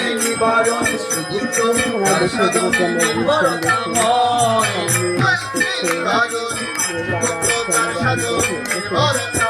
সাংস্কৃতিক উৎসব সেদিন যখন পুজো হয়েছে আসলে যে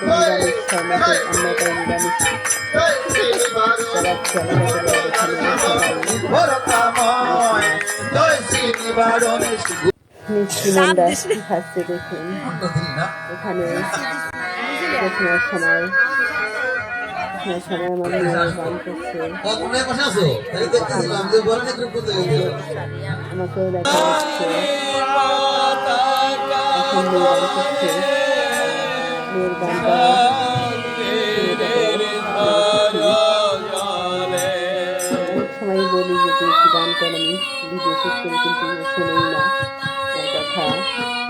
নিরামিষ আমাদের আমরা তাই নিরামিষ মিষ্টিমন্ডা খাচ্ছে দেখুন এখানে দেখুনের সময় আমার গান করছে আমাকেও দেখা যাচ্ছে সময় বলি যে একটু গান কর আমি ভিডিও শ্যুট করি কিন্তু শোনেই না। কথা।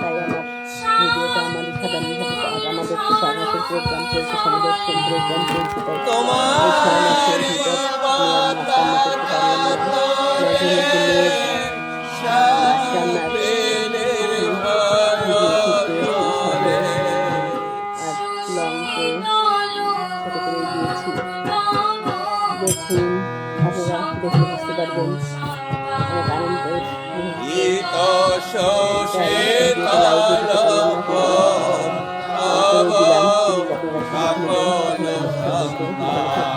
তাই আমার ভিডিওটা সাধারণভাবে আর আমাদের তো প্রোগ্রাম চলছে প্রোগ্রাম চলছে তাই ভিতর রান্না করতে পারলাম না দিলাম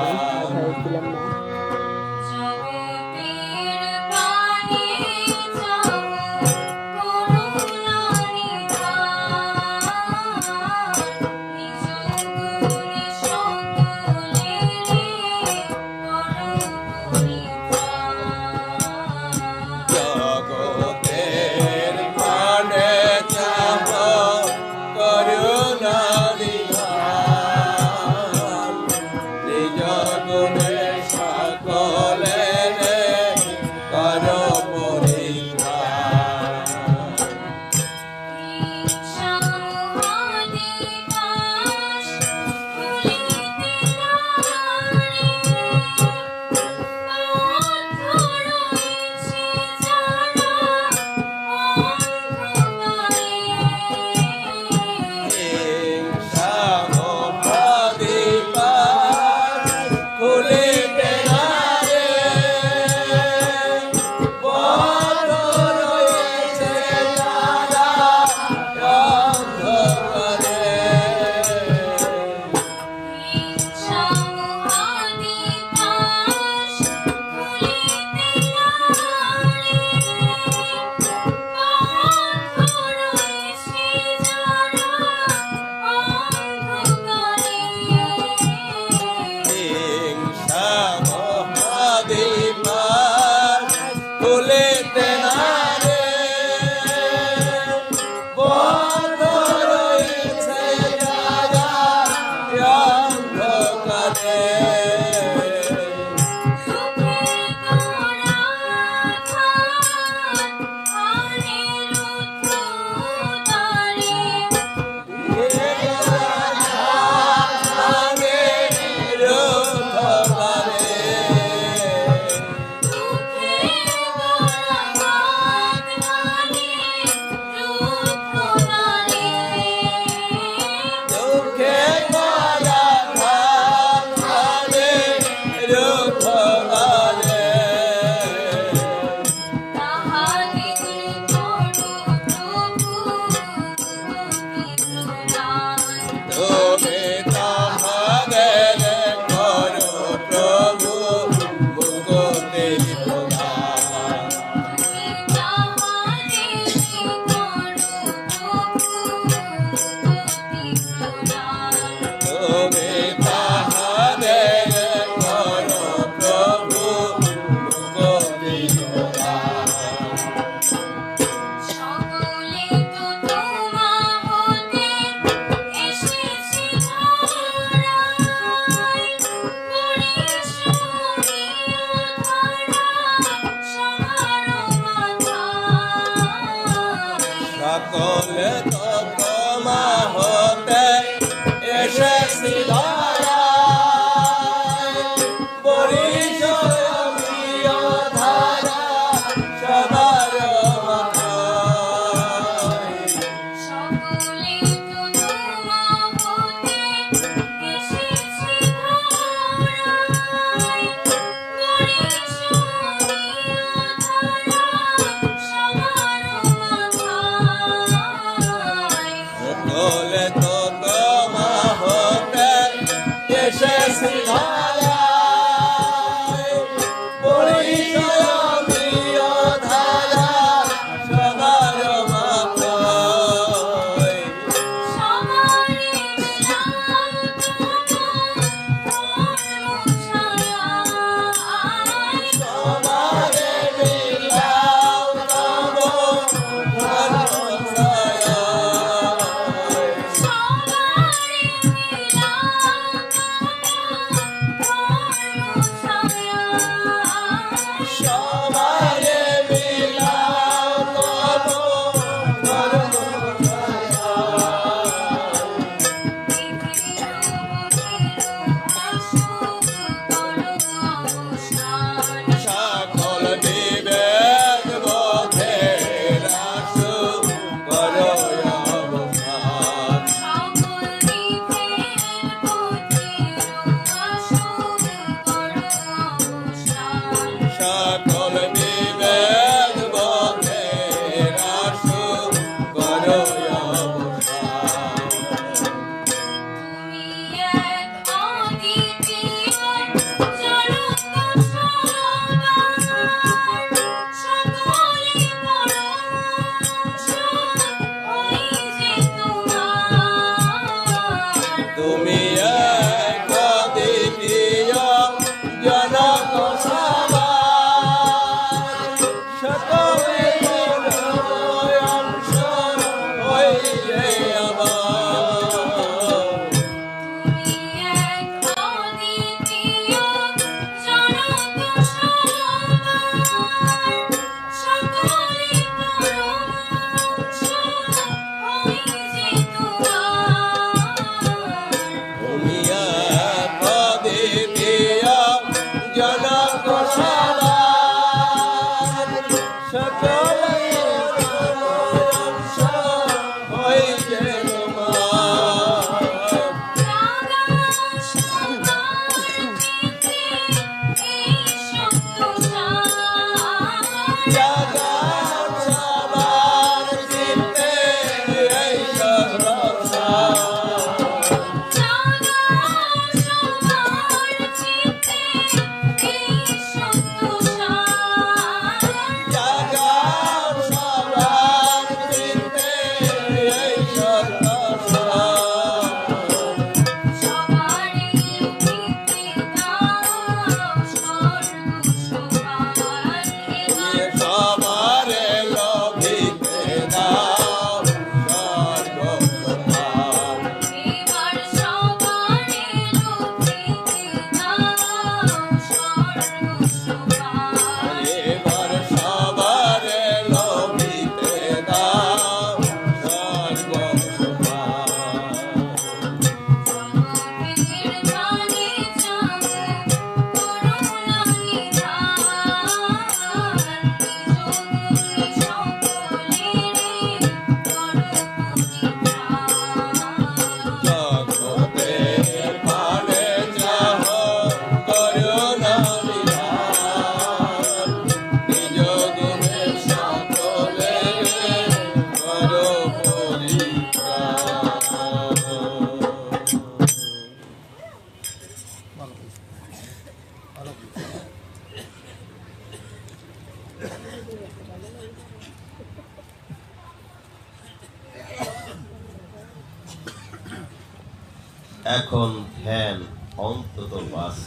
এখন ধ্যান অন্তত বাস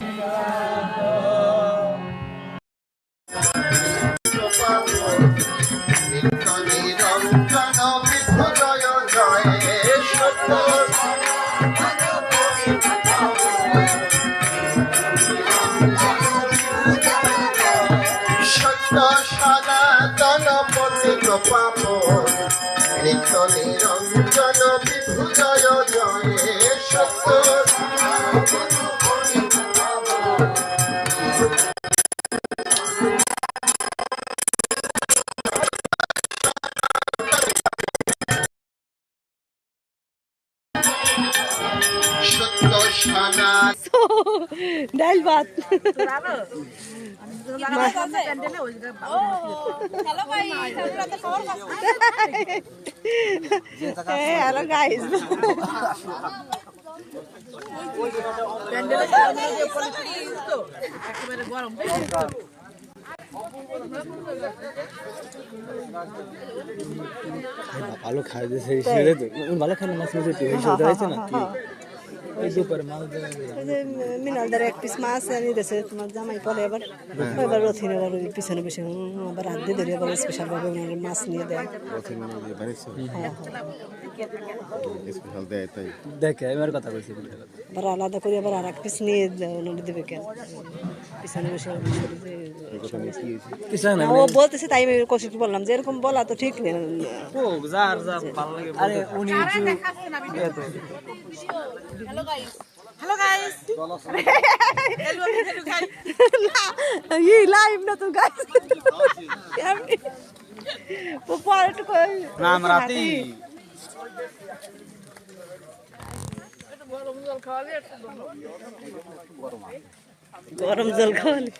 নিরঞ্জন মারছো ডাল ভাত হ্যালো গাইস ভালো খাই দিয়েছে সেরে ভালো খাই না মাছ মাছ হিসেবে দেওয়া না? কি? মিনালদার এক পিস মাছ আনি দিয়েছে তোমার জামাই পরে এবার। এবার রথিন এবার ওই পিছনে পিছনে আবার হাত দিয়ে ধরে আবার স্পেশাল ভাবে ওনার মাছ নিয়ে দেয়। হ্যাঁ। হ্যাঁ দেখে এবার কথা কইছি আবার আলাদা করে আবার আর এক পিস নিয়ে ওনার দেবে কেন? পিছনে বসে ও বলতেছে তাই আমি কৌশিক বললাম যে এরকম বলা তো ঠিক নেই ও যার যা ভালো লাগে আরে উনি একটু ই লাইভ না তো গাইস পরে একটু রাম রাতি গরম জল খাওয়ালি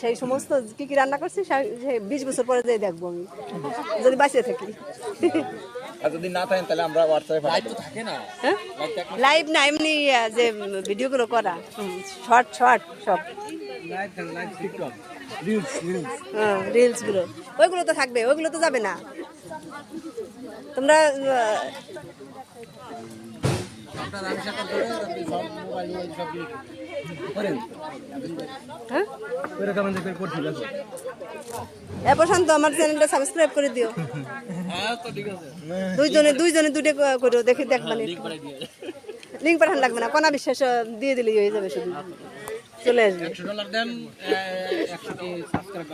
সেই সমস্ত কি কি রান্না করছি সেই- সেই বিশ বছর পরে যাই দেখব আমি। যদি বাঁচিয়ে থাকি। যদি না থাকেন তাহলে আমরা হোয়াটসঅ্যাপে লাইভ তো থাকে না। লাইভ না। এমনি আহ, যে ভিডিওগুলো করা। শর্ট শর্ট সব। লাইভ থাকে লাইভ টিকটক রিলস রিলস রিলসগুলো। ওইগুলো তো থাকবে ওইগুলো তো যাবে না। তোমরা এ প্রশান্ত আমার চ্যানেলটা সাবস্ক্রাইব করে দিও। হ্যাঁ তো ঠিক আছে। দুইজনে দুইজনে দুইটা করে দেখি দেখবানি লিঙ্ক পাঠান লাগবে না কোনা বিশ্বাস দিয়ে দিলেই হয়ে যাবে শুধু। চলে আসবে। ডলার দেন সাবস্ক্রাইব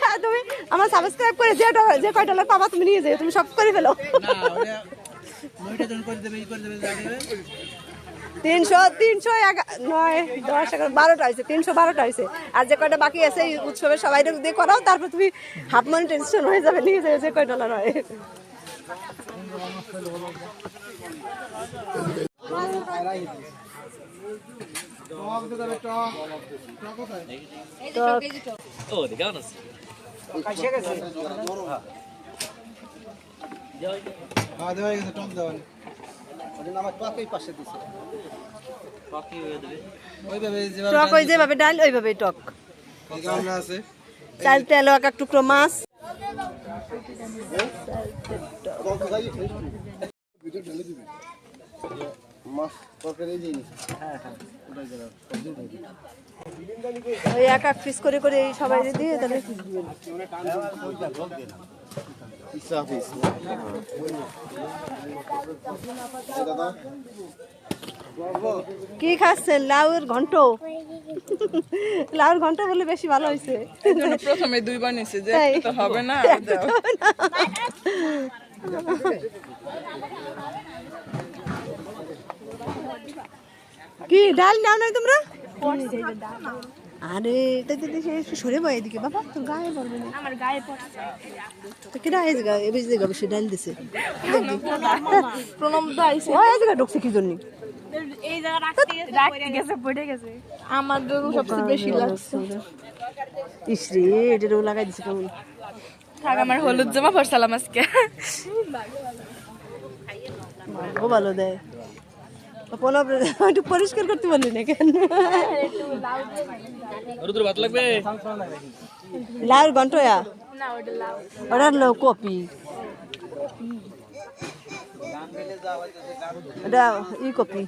হ্যাঁ, তুমি আমার সাবস্ক্রাইব করে যে যে কয় ডলার পাবা তুমি নিয়ে যাও তুমি সব করে ফেলো। তিনশো তিনশো নয় দশ এগারো বারোটা হয়েছে তিনশো বারোটা হয়েছে। আর যে কয়টা বাকি আছে এই উৎসবে সবাই দিয়ে করাও তারপর তুমি হাফ মানি টেনশন হয়ে যাবে নিয়ে যাবে যে কয় ডলার হয়। তো হ্যাঁ গেছে টক দেওয়া আমার টকই পাশে দিছে। টক ওই যেভাবে ডাল ওইভাবে টক। চাল তেল এক এক টুকরো মাছ। হ্যাঁ হ্যাঁ। ওই এক এক পিস করে করে এই সবাই দিয়ে তাহলে কি খাচ্ছেন? লাউয়ের ঘন্ট? লাউয়ের ঘন্ট বলে বেশি ভালো হয়েছে প্রথমে দুইবার নিছে যে? তো হবে না। কি ডাল নাও নাই তোমরা? আরে সে সরে বয় এদিকে বাবা তোর গায়ে পড়বে না। আমার গায়ে পড়ছে। তো কেডা এবে যে জায়গা সে ডাল দিছে। প্রণাম তো আইছে। ও এই জায়গা ঢুকছে কি জন্য? এই জায়গা রাখতে গেছে রাখতে গেছে। পড়ে গেছে। আমার জন্য সবচেয়ে বেশি লাগছে। ইসরে লাগাই দিছে কেমন? থাক আমার হলুদ জামা পরছিলাম আজকে। ও ভালো দেয়। কোনো একটু পরিষ্কার করতে পারলি না কেন? রুদ্র ভাত লাগবে? লাউর ঘন্টয়া ওটা লাউ। ওটার লো কপি। এটা ই কপি।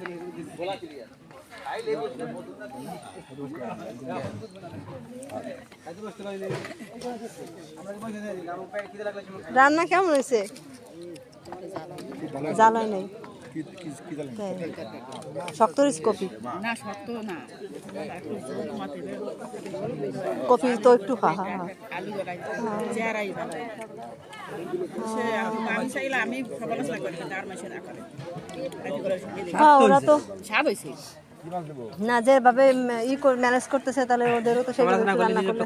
রান্না কেমন হয়েছে? জাল হয় নাই তাই। শক্ত হয়েছে কপি কপি তো একটু হা হ্যাঁ ওরা তো না যেভাবে ই ম্যানেজ করতেছে তাহলে ওদেরও তো একটু রান্না করলে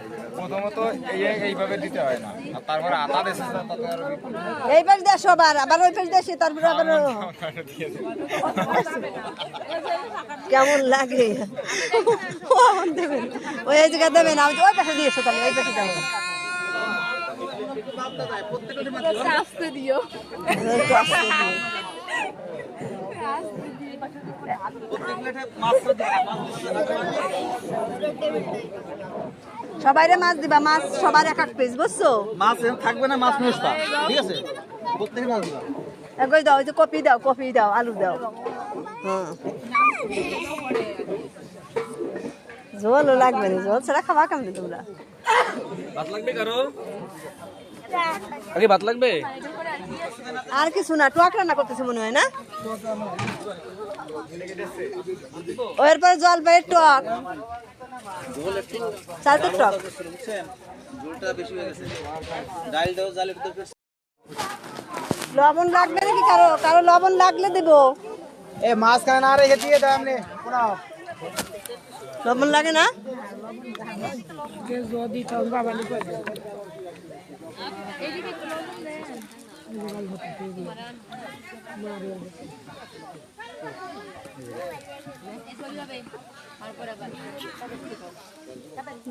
প্রথমত এই এইভাবে দিতে হয় না। আর তারপরে আটা দেশে এই পাশ দিয়ে আবার আবার ওই পাশ তারপরে আবার কেমন লাগে? ও দেবেন ওই জায়গা দেবেন আমি ওই পাশে দিয়ে এসো তাহলে ওই পাশে দিও। দিও। সবাইরে মাছ দিবা মাছ সবার এক এক পিস বুঝছ? মাছ থাকবে না মাছ নষ্ট ঠিক আছে? প্রত্যেকে মাছ দিবা। একই দাও যে কপি দাও কপি দাও আলু দাও। হ্যাঁ। লাগবে না ঝোল ছাড়া খাবা কেমন তোমরা? ভাত লাগবে কারও? আগে ভাত লাগবে? আর কিছু না টক রান্না করতেছে মনে হয় না? এরপরে জল পাই টক। চালতে টক? হয়ে লবণ লাগবে নাকি? কারও কারও লবণ লাগলে দেবো। এ মাছ খানে না রেখে দিয়ে দাও আপনি লবণ লাগে না?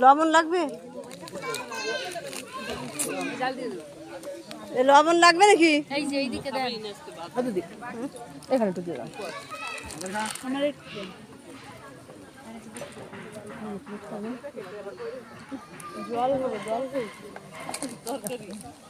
লবণ লাগবে? লবণ লাগবে নাকি? এখানে মাছ আমার আগে দিয়ে নেন। আরেকটু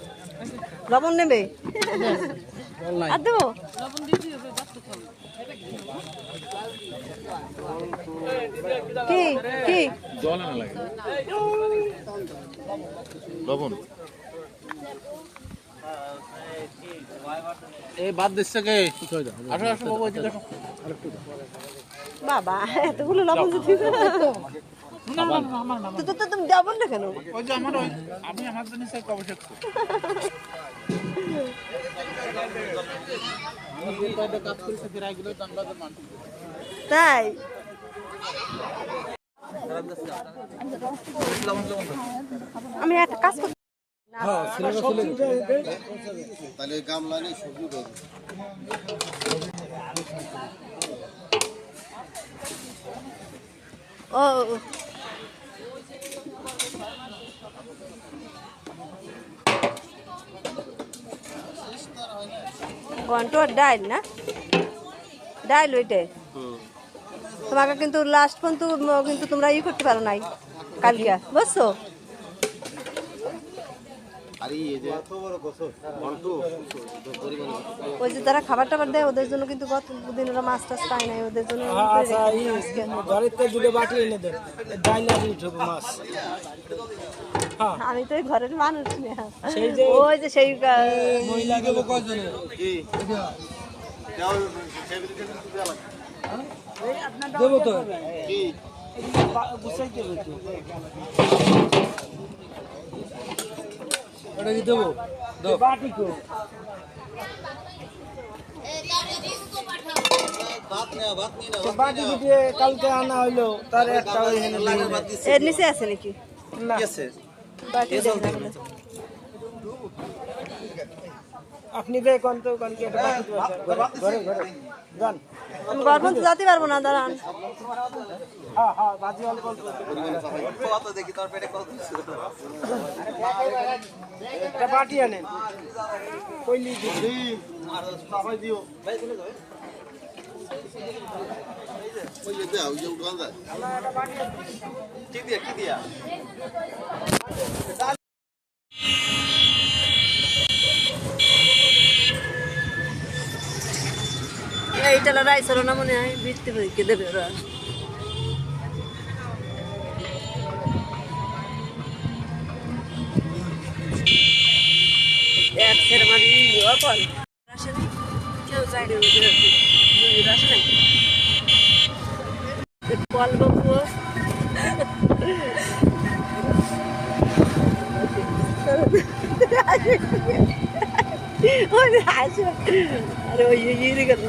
লবণ নেবে? আর দেবো? কি কি? এই বাদ দিচ্ছে কে আসো আসো বাবু এদিকে আসো। বাবা এতগুলো লবণ দিচ্ছিস তো তুমি যাব না কেন? ওই যে আমার আমি আমার জন্য কবে শিখছি তাই? আমি একটা কাজ করতে তাহলে গামলা নেই সবজি ও। কন্ট্রোল ডাইল না? ডাইল ওইটাই তোমাকে কিন্তু লাস্ট পর্যন্ত কিন্তু তোমরা ই করতে পারো নাই কালকে। বুঝছ? আরে এই যে ওই যে যারা খাবার টাবার দেয় ওদের জন্য কিন্তু গত দিন ওরা মাছ টাছ পায় নাই ওদের জন্য আচ্ছা বাটি এনে দেন মাছ। আমি তো এই ঘরের মানুষ না। ওই যে সেই দেবো তো গুছাইতে হবে তো। ওটা কি দেবো? বাটি কো কালকে আনা হইল তার একটা এর নিচে আছে নাকি? না। বাকি দেখি বলে। আপনি যে কোন তো কোন কি ঘরে ঘরে যান। আমি ঘর পর্যন্ত যেতে পারব না দাঁড়ান। হ্যাঁ হ্যাঁ বাজি অল্প অল্প একটা বাটি আনেন। কইলি দিন ওই যে দেও যে দোকানদার এইটা রাইস হলো না মনে হয় বৃত্তি পরীক্ষা দেবে ওরা এক মারি অকল কেউ যায় না ওই আসে আরে ওই ইয়ে গেল